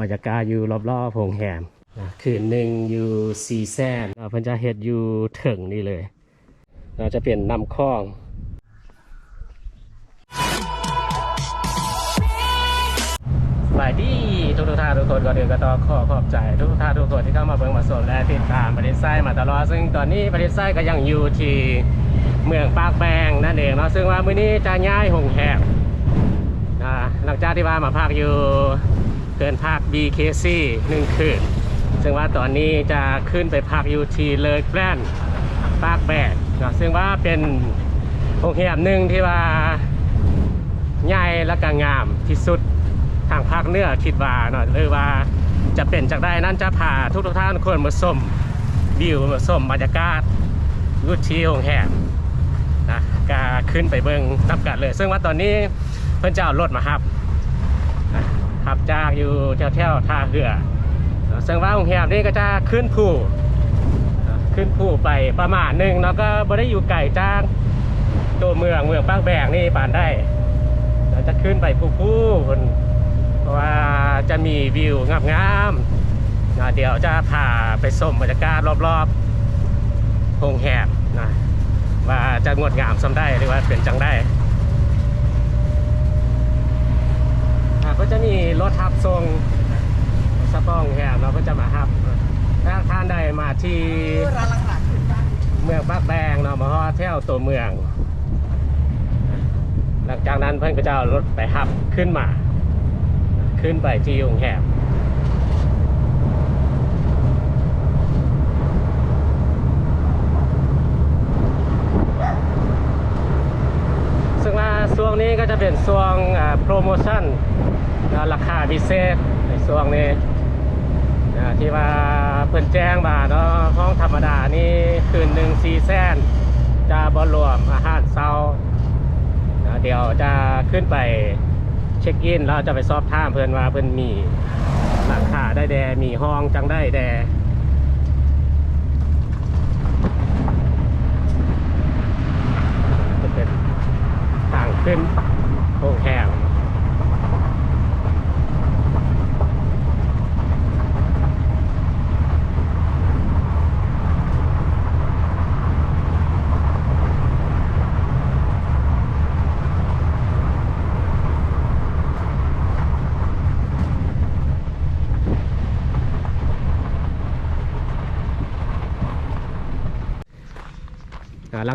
บรรยากาศอยู่รอบๆโรงแรมนะคืนหนึ่งอยู่ซีแซนอ่าเพิ่นจะเฮ็ดอยู่ถึงนี่เลย เราจะเปลี่ยนนำคลองสบายดีทุกทุกท่านทุกคนก่อนอื่นก็ต้องขอขอบใจ ทุกทุกท่านทุกคนที่เข้ามาเบิ่งมาสนและติดตามประเด็นไส้มาตลอด ซึ่งตอนนี้ประเด็นไส้ก็ยังอยู่ที่เมืองปากแบงนั่นเองเนาะซึ่งว่ามื้อนี้จะย้ายหงแหบหลังจากที่ว่ามาพักอยู่ กินพัก BKC หนึ่งคืน ซึ่งว่าตอนนี้จะขึ้นไปพักอยู่ที่เลยแกลนปากแบงเนะซึ่งว่าเป็นโรงแรมหนึ่งที่ว่าใหญ่และก็งามที่สุดทางภาคเหนือคิดว่าเนาะหรือว่าจะเป็นจากได้นั่นจะพาทุกทุกท่านคนมาชมวิวมาชมบรรยากาศยุทีโรงแรมนะก็ขึ้นไปเบิ่งนับกันเลย ซึ่งว่าตอนนี้เพิ่อนเจะเอารถมาฮับ ขับจากอยู่แถวๆท่าเรือซึ่งว่าโรงแรมนี้ก็จะขึ้นภูนะขึ้นภูไปประมาณหนึ่งแล้วก็บ่ได้อยู่ไกลจากตัวเมืองเมืองปากแบงนี่ปานได้เราจะขึ้นไปภูภูบนเพราะว่าจะมีวิวงามๆนะเดี๋ยวจะพาไปชมบรรยากาศรอบๆโรงแรมนะว่าจะงดงามสำได้หรือว่าเป็นจังได้อะ ก็จะมีรถทับทรงสปองแฮมเราก็จะมาฮับถ้าท่านใดมาที่เมืองปากแบงเนาะมาฮอเที่ยวตัวเมือง หลังจากนั้นเพื่อนก็จะเอารถไปฮับขึ้นมา ขึ้นไปที่โรงแรมซึ่งว่าช่วงนี้ก็จะเป็นช่วงโปรโมชั่น อ่าราคาพิเศษในช่วงนี้อ่าที่ว่าเพิ่นแจ้งมาเนาะห้องธรรมดานี่คืนหนึ่งซีแซนจะบรวมอาหารเช้าอ่าเดี๋ยวจะขึ้นไปเช็คอินแล้วจะไปสอบถามเพื่อนว่าเพื่อนมีราคาได้แดมีห้องจังได้แดจะเป็นทางขึ้นโอ่าห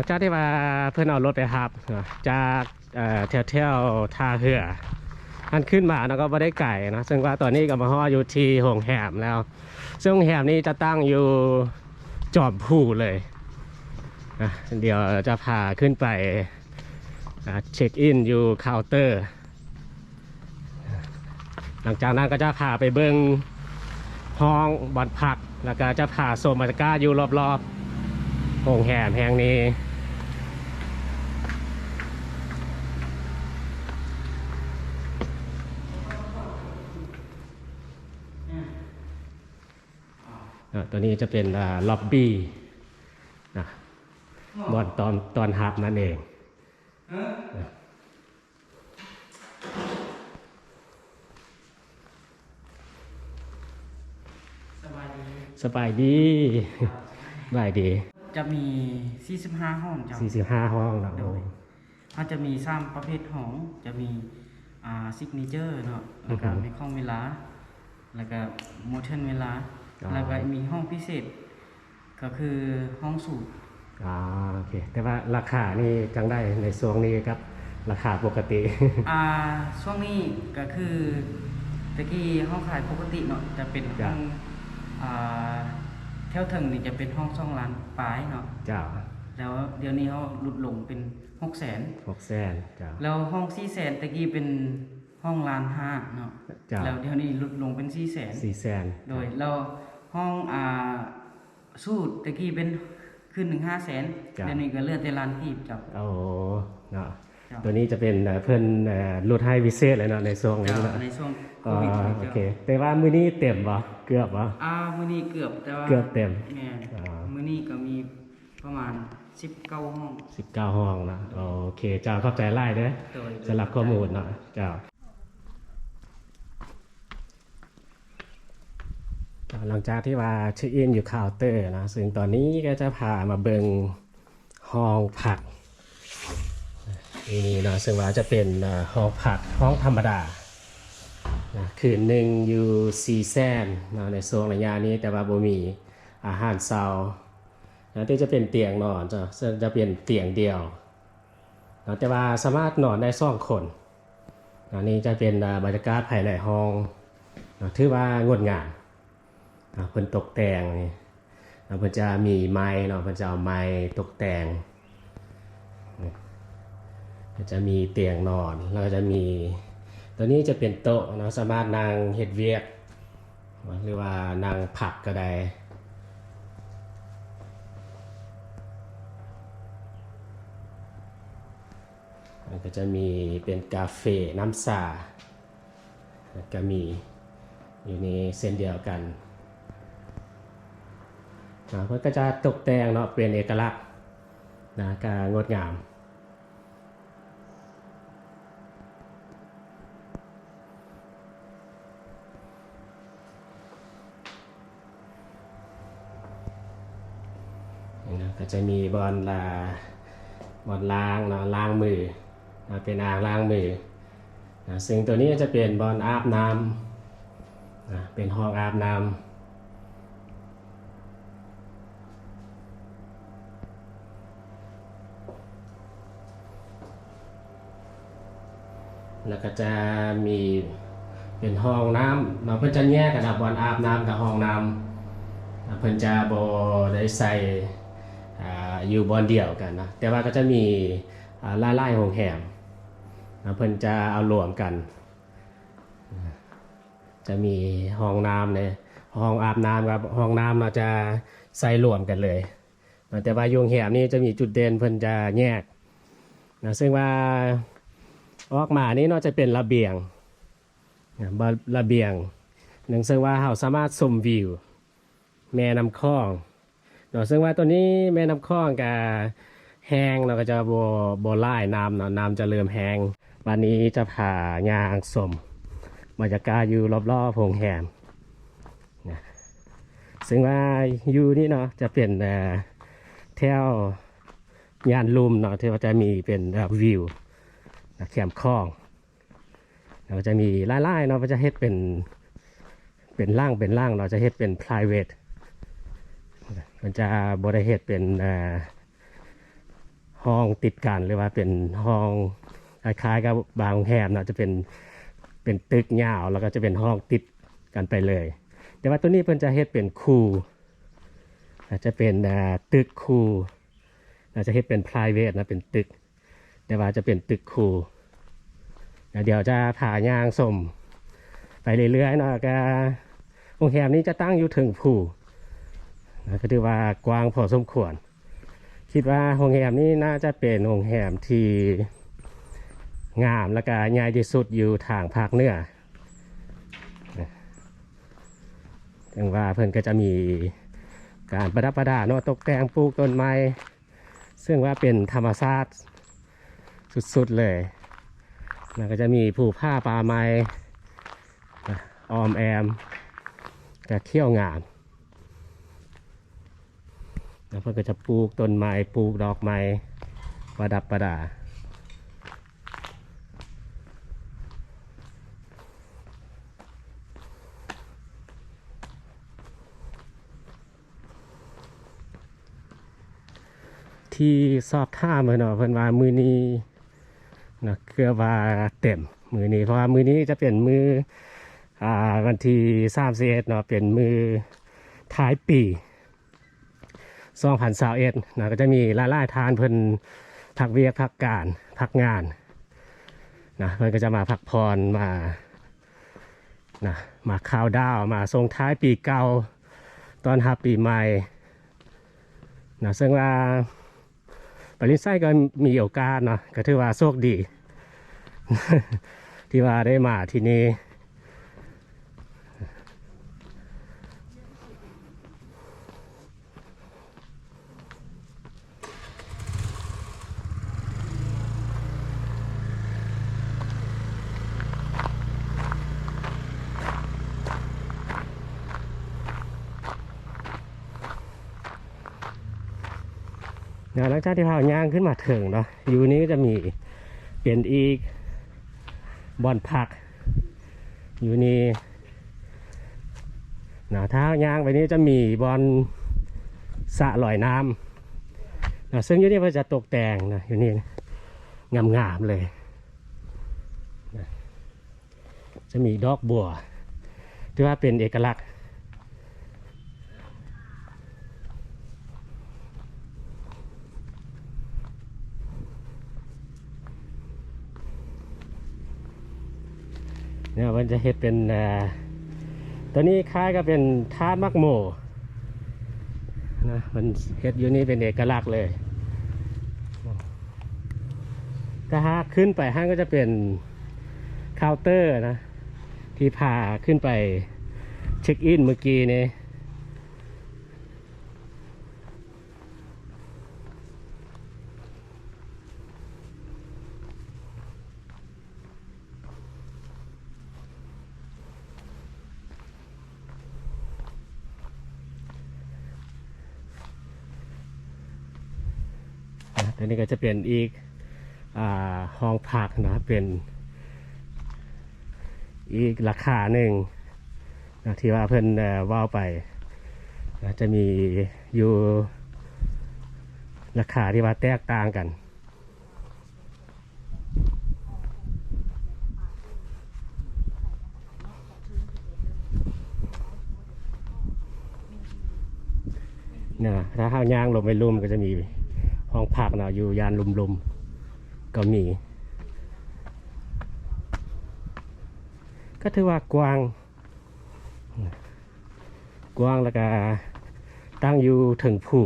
ลังจากที่ว่าเพื่อนเอารถไปหับจากเอ่อแถวแถวท่าเรืออันขึ้นมาแล้วก็ไม่ได้ไก่นะซึ่งว่าตอนนี้ก็มาฮออยู่ที่โรงแรมแล้ว ซึ่งแรมนี้จะตั้งอยู่จอมผู้เลยเดี๋ยวจะพาขึ้นไปเช็คอินอยู่เคาน์เตอร์ หลังจากนั้นก็จะพาไปเบิ้งห้องบอนพัก แล้วก็จะพาโซนบรรยากาศอยู่รอบๆโรงแรมแห่งนี้ ตัวนี้จะเป็นล็อบบี้นะบอนตอนตอนฮับนั่นเองสบายดีสบายดีสบายดี จะมี 45 ห้องจ้ะ45 ห้องนะโดยเขาจะมีซ้ำประเภทห้องจะมีอ่าซิกเนเจอร์เนาะแล้วก็มีห้องเวลา แล้วก็โมเทนเวลา แล้วก็มีห้องพิเศษ ก็คือห้องสูตรอ่าโอเค แต่ว่าราคานี่จังได้ในช่วงนี้ครับ ราคาปกติ อ่าช่วงนี้ก็คือตะกี้ห้องขายปกติเนาะจะเป็นห้องอ่าแถวถึงนี่จะเป็นห้องซ่องล้านปลายเนาะเจ้าแล้วเดี๋ยวนี้เขาลดลงเป็นหกแสนหกแสนเจ้าแล้วห้องสี่แสนตะกี้เป็นห้องล้านห้าเนาะจ้ะแล้วเดี๋ยวนี้ลดลงเป็นสี่แสนสี่แสนโดยแล้ว ห้องอ่าสูตรตะกี้เป็นขึ้นหนึ่งห้าแสนเดี๋ยวนี้ก็เลื่อนแต่ล้านกีบจับโอ้เนาะจ้ะ ตัวนี้จะเป็นเอ่อเพื่อนเอ่อลดให้พิเศษเลยเนาะในช่วงนี้จ้ะเนาะในช่วงโคอ่าวิดนี่โอจ้ะเคแต่ว่ามื้อนี้เต็มบ่เกือบบ่ อ่ามื้อนี้เกือบแต่ว่าเกือบเต็มแม่นอ่า มื้อนี้ก็มีประมาณสิบเก้าห้องสิบเก้าห้องนะโอเคเจ้าเข้าใจไล่เด้อโดยสำหรับข้อมูลเนาะเจ้า หลังจากที่ว่าเช็คอินอยู่เคาน์เตอร์นะซึ่งตอนนี้ก็จะพามาเบิงห้องผักนี่นี่นะซึ่งว่าจะเป็นห้องผักห้องธรรมดานะคืนหนึ่งอยู่ซีแซนนะในโซนระยะนี้แต่ว่าบ่มีอาหารเช้านะที่จะเป็นเตียงนอนจะจะเป็นเตียงเดียวนะแต่ว่าสามารถนอนได้สองคนนะนี่จะเป็นบรรยากาศภายในห้องนะถือว่างดงาม เพิ่นตกแต่งนี่อ่าเพิ่นจะมีไม้เนาะเพิ่นจะเอาไม้ตกแต่งจะมีเตียงนอนแล้วก็จะมี ตัวนี้จะเป็นโต๊ะเนาะสามารถนั่งเฮ็ดเวียก หรือว่านั่งผักก็ได้มันก็จะมีเป็นกาเฟน้ำสาก็มีอยู่ในเส้นเดียวกัน นะเพื่อก็จะตกแต่งเนาะเป็นเอกลักษณ์นะการงดงามนี่นะก็จะมีบอลลาบอลล้างเนาะล้างมือนะเป็นอ่างล้างมือนะซึ่งตัวนี้จะเป็นบอลอาบน้ำนะเป็นห้องอาบน้ำ แล้วก็จะมีเป็นห้องน้ำเราเพิ่นจะแยกกันนะบอนอาบน้ำกับห้องน้ำเพิ่นจะบ่ได้ใส่ออยู่บอนเดียวกันนะแต่ว่าก็จะมีอ่าล่าไล่โรงแรมเพิ่นจะเอารวมกัน จะมีห้องน้ำเนี่ยห้องอาบน้ำกับห้องน้ำเราจะใส่รวมกันเลย แต่ว่าโรงแรมนี่จะมีจุดเด่นเพิ่นจะแยกนะซึ่งว่า ออกมานี่นอกจะเป็นระเบียงนะระเบียงหนึ่งซึ่งว่าเราสามารถชมวิว แม่น้ำคลองเนาะซึ่งว่าตัวนี้แม่น้ำคลองกับแห้งเราก็จะบโบไล่น้ำเนาะน้ำจะเริ่มแห้งวันนี้จะผ่ายางสมบรรยากาศอยู่รอบๆโพงแหมนะซึ่งว่าอยู่นี่เนาะจะเป็นแถวยานลุมเนาะที่ว่าจะมีเป็นวิว แคมคลองเราจะมีไล่ๆเนาะมันจะเฮ็ดเป็นเป็นร่างเป็นร่างเราจะเฮ็ดเป็น private มันจะบริเฮ็ดเป็นห้องติดกันหรือว่าเป็นห้องคล้ายๆกับบางแรมเนาะจะเป็นเป็นตึกยาวแล้วก็จะเป็นห้องติดกันไปเลย แต่ว่าตัวนี้เพิ่นจะเฮ็ดเป็นคูอาจจะเป็นตึกคูอาจจะเฮ็ดเป็น private นะเป็นตึก แต่ว่าจะเป็นตึกคูเดี๋ยวจะผ่ายางสมไปเรื่อยๆเนาะก็โรงแรมนี้จะตั้งอยู่ถึงภูนะก็ถือว่ากว้างพอสมควร คิดว่าโรงแรมนี้น่าจะเป็นโรงแรมที่งามและก็ใหญ่ที่สุดอยู่ทางภาคเหนือนะถึงว่าเพิ่นก็จะมีการประดับประดาเนาะตกแต่งปลูกต้นไม้ ซึ่งว่าเป็นธรรมชาติ สุดๆเลยแล้วก็จะมีผูผ้าปลาไม้ออมแอมกับเขี้ยวงามแล้วพื่อนก็จะปลูกต้นไม้ปลูกดอกไม้ประดับประดาที่สอบท่าเมเนาะเพิ่นว่ามือนี้ นะเคือว่าเต็มมือนี้เพราะว่ามือนี้จะเป็นมืออ่าวันที่สามสิบเอ็ดเนาะเป็นมือท้ายปีสองพันสาวเอ็ดนะก็จะมีล่าล่ทานเพิ่นพักเวียกพักการพักงานนะเพิ่นก็จะมาพักพรมานะมาข้าวดาวมาส่งท้ายปีเก่าตอนรับปีใหม่นะซึ่งว่า ปรินไส้ก็มีโอกาสเนาะก็ถือว่าโชคดี ที่ว่าได้มาที่นี่ งจากที่พาย่างขึ้นมาถึงเนาะอยู่นี้ก็จะมีเป็นอีกบอนผัก อยู่นี่นะถ้าย่างไปนี้จะมีบอนสะลอยน้ำนะซึ่งอยู่นี่มันจะตกแต่งนะอยู่นี่งามๆเลยนะจะมีดอกบัวที่ว่าเป็นเอกลักษณ์ เนี่ยมันจะเห็ดเป็นเอ่อตัวนี้คล้ายก็เป็นทาสมักโมนะมันเห็ดอยู่นี่เป็นเอกลักษณ์เลยถ้าหากขึ้นไปห้างก็จะเป็นเคาน์เตอร์นะ ที่พาขึ้นไปเช็คอินเมื่อกี้นี้ นะตัวนี้ก็จะเป็นอีกอห้องพักนะเป็นอีกราคาหนึ่งนะที่ว่าเพิ่นเอ่อว่าวไปนะจะมีอยู่ราคาที่ว่าแตกต่างกันเนี่ยถ้าห้าวยางลงไปลุ่มก็จะมี ห้องพักเนาะอยู่ยานลุมๆ ก็มี ก็ถือว่ากว้าง กว้างแล้วก็ตั้งอยู่ถึงผู้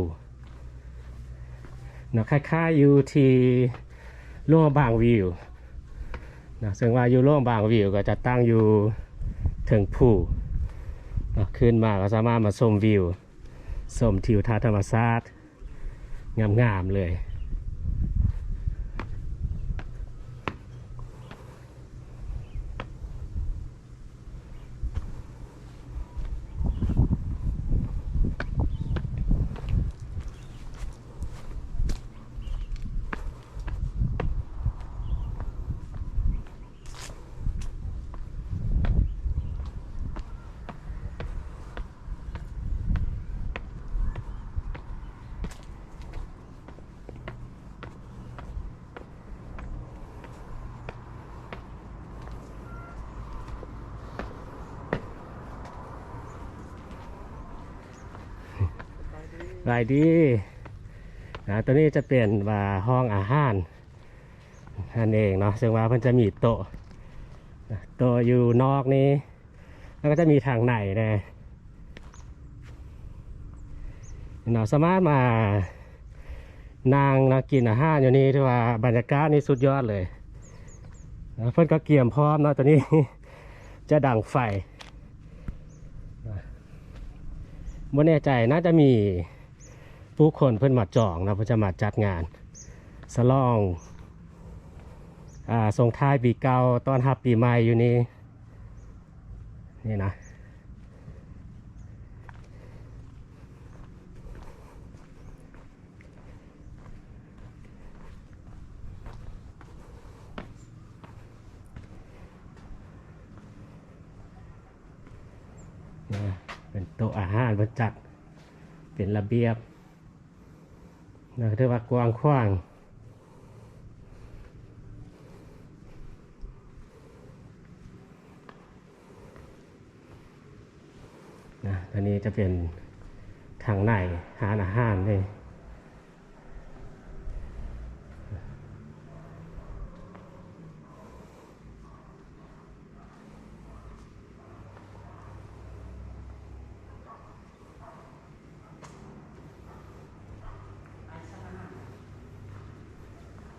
นะคล้ายๆอยู่ที่ร่วงบางวิวนะซึ่งว่าอยู่ร่วงบางวิวก็จะตั้งอยู่ถึงผู้นะขึ้นมาก็สามารถมาชมวิวชมทิวทัศน์ธรรมชาติ งามๆเลย รายดีนะตัวนี้จะเป็นว่าห้องอาหารนั่นเองเนาะซึ่งว่ามันจะมีโต๊ะโต๊ะอยู่นอกนี้ แล้วก็จะมีทางในนะเราสามารถมานั่งนะกินอาหารอยู่นี่ที่ว่าบรรยากาศนี่สุดยอดเลยนะเพื่อนก็เกี่ยมพร้อมเนาะตัวนี้จะดังไฟบ่แน่ใจน่าจะมี ผู้คนเพิ่อนมาจองนะเพื่อจะมาจัดงานสลองอ่าส่งท้ายปีเก่าตอนรับปีใหม่อยู่นี่นี่นะนะเป็นโต๊ะอาหารบรรจัด เป็นระเบียบ นะถือว่ากว้างขวางนะตอนนี้จะเป็นทางในหาอาหารเลย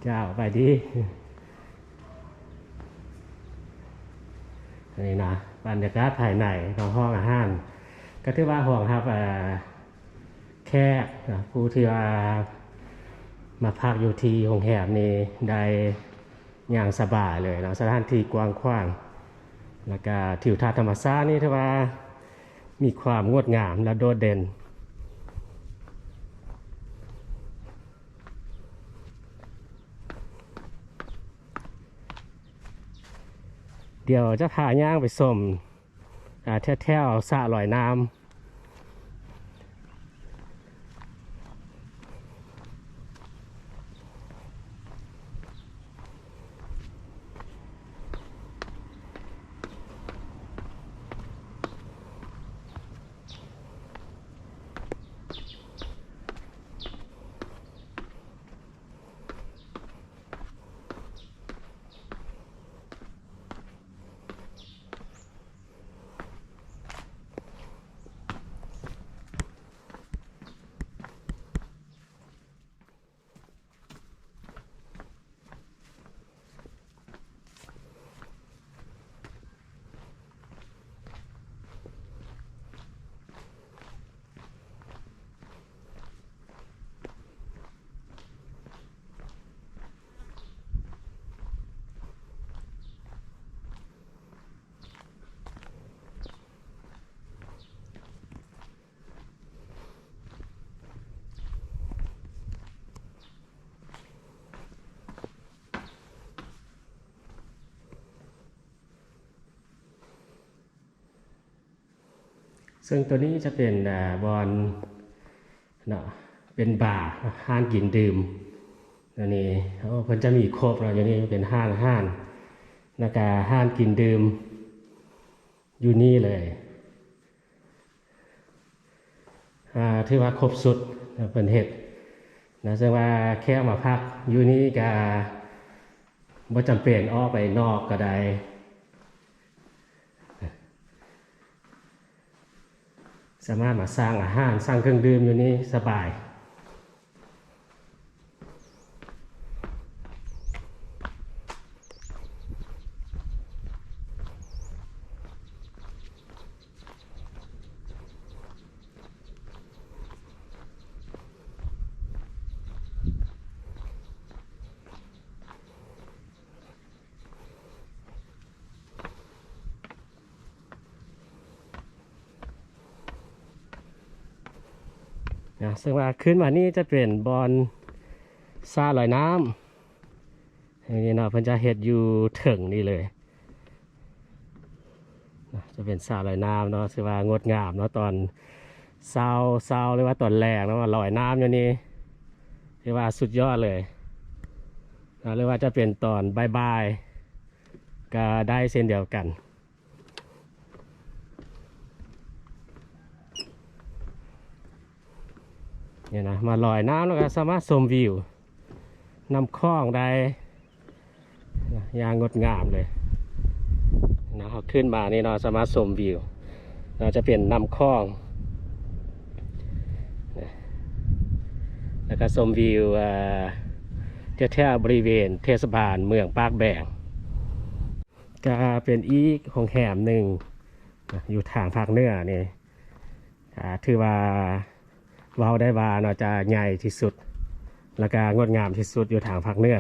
เจ้าไปดีนนี้นะบรรยากาศภายในของห้องอาหาร ก็ถือว่าห้องครับอ่แค่ผู้ที่ว่ามาพักอยู่ที่โรงแรมนี้ได้อย่างสบายเลยเนาะสถานที่กว้างขวางแล้วก็ทิวทัศน์ธรรมชาตินี่ถือว่ามีความงดงามและโดดเด่น เดี๋ยวจะพาย่างไปสมอ่าแถวๆสระลอยน้ำ ซึ่งตัวนี้จะเป็นอบอลเนาะเป็นบาร์ห้านกินดื่มอันนี้เขาเพิ่นจะมีครบเนาอย่างนี้เป็นห้านห้านแล้วก็ห้านกินดื่มอยู่นี่เลยอ่าถือว่าครบสุดเพิ่นเฮ็ดนะซึ่งว่าแค่มาพักอยู่นี่ก็บ่จำเป็นออกไปนอกก็ได้ สามารถมาสร้างอาหารสร้างเครื่องดื่มอยู่นี่สบาย ซึ่งว่าขึ้นมานี่จะเป็นบอลซาลอยน้ำอย่างนี้เนาะเพิ่นจะเฮ็ดอยู่ถึงนี่เลยจะเป็นซาลอยน้ำเนาะซึ่งว่างดงามเนาะตอนเศร้าเศร้าหรือว่าตอนแรกเนาะลอยน้ำอยู่นี่ที่ว่าสุดยอดเลยนะหรือว่าจะเป็นตอนบายๆก็ได้เช่นเดียวกัน เนี่ยนะมาลอยน้ำแล้วก็สามารถชมวิวนำคลองได้ย่างงดงามเลยนะเขาขึ้นมานี่เราสามารถชมวิวเราจะเปลี่ยนนำคลองนะแล้วก็ชมวิวอ่าแถวบริเวณเทศบาลเมืองปากแบงก็เป็นอีกของแหมหนึ่งอยู่ทางภาคเหนือนี่ถือว่า เว้าได้ว่าเนาะจะใหญ่ที่สุด แล้วก็งดงามที่สุดอยู่ทางภาคเหนือ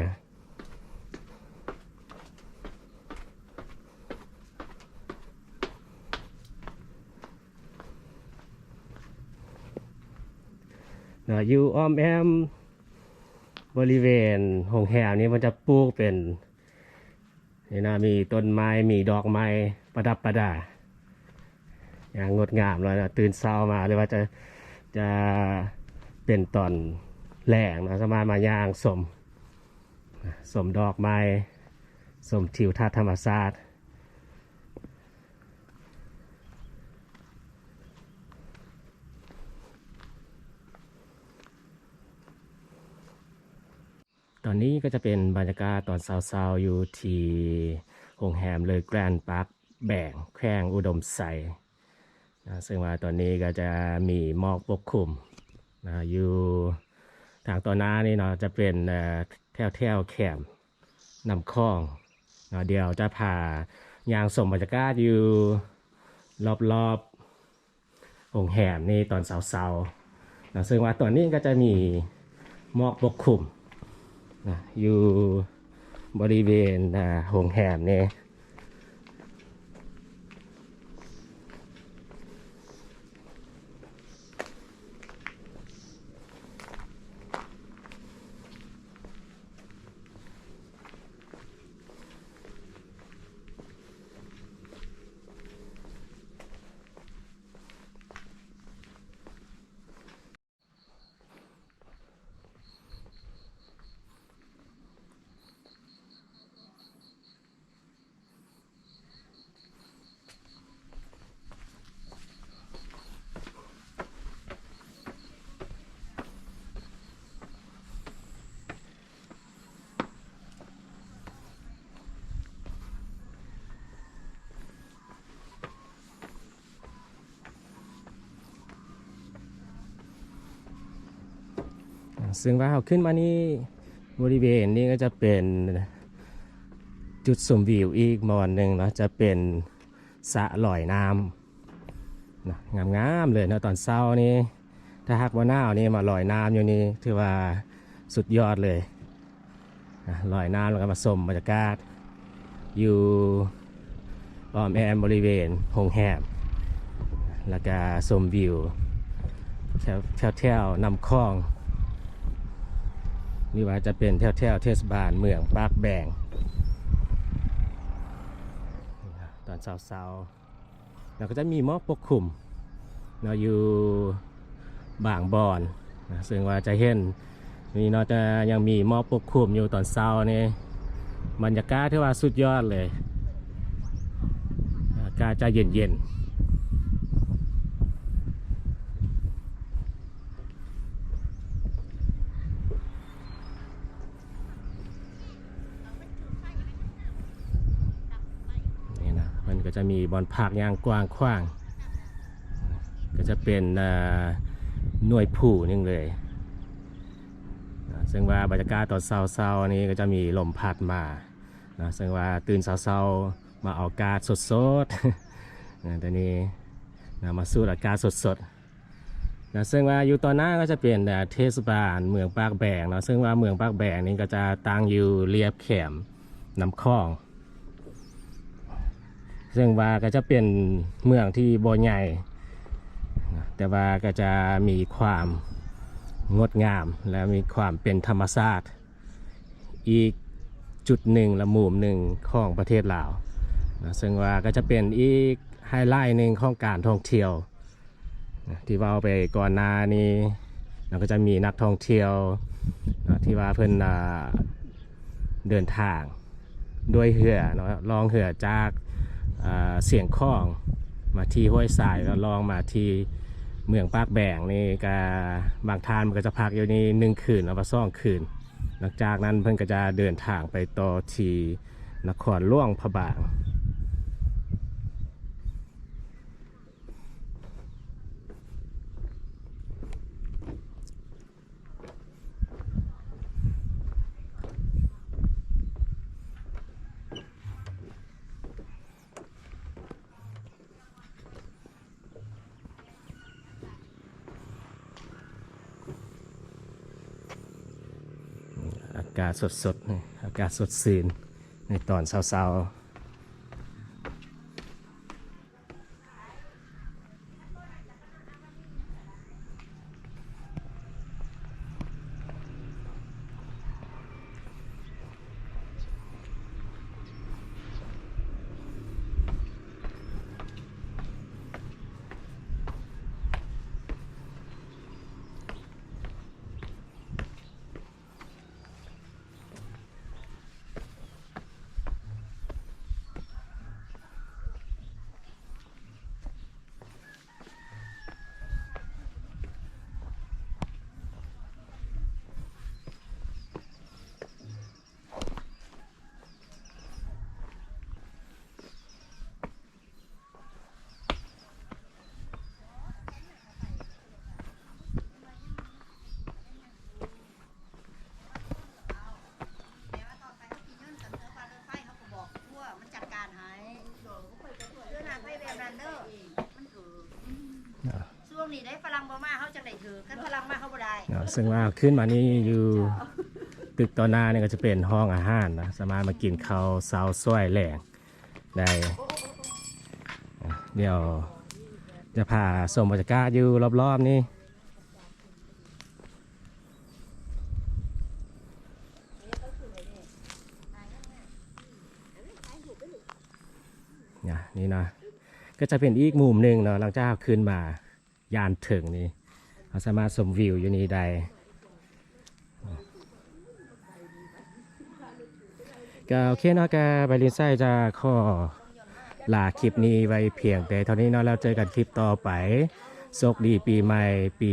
นะอยู่อ้อมแอมบริเวณหงแหวนี้มันจะปลูกเป็นนี่นะมีต้นไม้มีดอกไม้ประดับประดาอย่างงดงามเลยนะตื่นเช้ามาหรือว่าจะ จะเป็นตอนแหลงนะสมามายางสมสมดอกไม้สมทิวทัศน์ธรรมชาติตอนนี้ก็จะเป็นบรรยากาศตอนเช้าๆอยู่ที่โรงแรมเลยแกรนด์พาร์คแบ่งแข้งอุดมใส นะซึ่งว่าตอนนี้ก็จะมีหมอกปกคลุมนะอยู่ทางตอนหน้านี่เนาะจะเป็นแถวแถวแคมนำคลองเนาะเดี๋ยวจะพายางสมบรรยากาศอยู่รอบๆองแหมนี่ตอนเสาๆนะซึ่งว่าตอนนี้ก็จะมีหมอกปกคลุมนะอยู่บริเวณอ่าโรงแรมนี่ ซึ่งว่าเราขึ้นมานี่บริเวณนี้ก็จะเป็นจุดชมวิวอีกมอนหนึ่งเนาะจะเป็นสะลอยน้ำนะงามๆเลยนะตอนเช้านี้ถ้าหากว่าหน้าวนี่มาลอยน้ำอยู่นี่ถือว่าสุดยอดเลยนะลอยน้ำแล้วก็มาชมบรรยากาศ อยู่อ้อมแอมบริเวณโรงแรมแล้วก็ชมวิวแถวแถวแถวนำคลอง นี่ว่าจะเป็นแถวแถวเทศบาลเมืองปากแบงตอนเช้าๆแล้วก็จะมีหมอกปกคลุมเนาอยู่บางบอนนะซึ่งว่าจะเห็นนี่เนาจะยังมีหมอกปกคลุมอยู่ตอนเช้านี่บรรยากาศที่ว่าสุดยอดเลยอากาศจะเย็นๆนี่นะมันก็ จะมีบอลพักอย่างกว้างขว้าง ก็จะเป็นหน่วยผู่นึงเลยซึ่งว่าบรรยากาศตอนเช้าๆนี้ก็จะมีลมพัดมานะซึ่งว่าตื่นเช้าๆมาเอาอากาศสดๆนะตอนนี้นะมาสูดอากาศสดๆนะซึ่งว่าอยู่ตอนหน้าก็จะเป็นอ่าเทศบาลเมืองปากแบงนะซึ่งว่าเมืองปากแบงนี้ก็จะตั้งอยู่เรียบแขมน้ำคลอง ซึ่งว่าก็จะเป็นเมืองที่บ่ใหญ่แต่ว่าก็จะมีความงดงาม และมีความเป็นธรรมชาติอีกจุดหนึ่งละมู่หนึ่งของประเทศลาวนะซึ่งว่าก็จะเป็นอีกไฮไลท์หนึ่งของการท่องเที่ยวนะที่ว่าไปก่อนหน้านี้เราก็จะมีนักท่องเที่ยวนะที่ว่าเพิ่นอ่าเดินทางด้วยเหือเนาะลองเหือจาก เสียงข้องมาที่ห้วยสายแล้วลองมาที่เมืองปากแบงนี่ก็บางทานมันก็จะพักอยู่นี่หนึ่งคืนแล้วก็สองคืน หลังจากนั้นเพิ่นก็จะเดินทางไปต่อที่นครล่วงพระบาง อากาศสดๆอากาศสดชื่นในตอนเช้าๆ ช่วงนี้ได้ฝรั่งบ่มาเขาจังได้ถือกันฝรั่งมาเขาบ่ได้ เนาะ ซึ่งว่าขึ้นมานี่อยู่ตึกต่อหน้านี่ก็จะเป็นห้องอาหารนะ สามารถมากินข้าวเช้าซ้วยแหลงได้ เดี๋ยวจะพาชมบรรยากาศอยู่รอบๆนี่นี่นี่นะก็จะเป็นอีกมุมหนึ่งเนาะหลังจากขึ้นมายานถึงนี่ เราสามารถชมวิวอยู่นี่ได้ก็โอเคเนาะกาบรินไซจะขอลาคลิปนี้ไว้เพียงแต่เท่านี้เนาะแล้วเจอกันคลิปต่อไปโชคดีปีใหม่ปี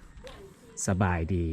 2022สบายดี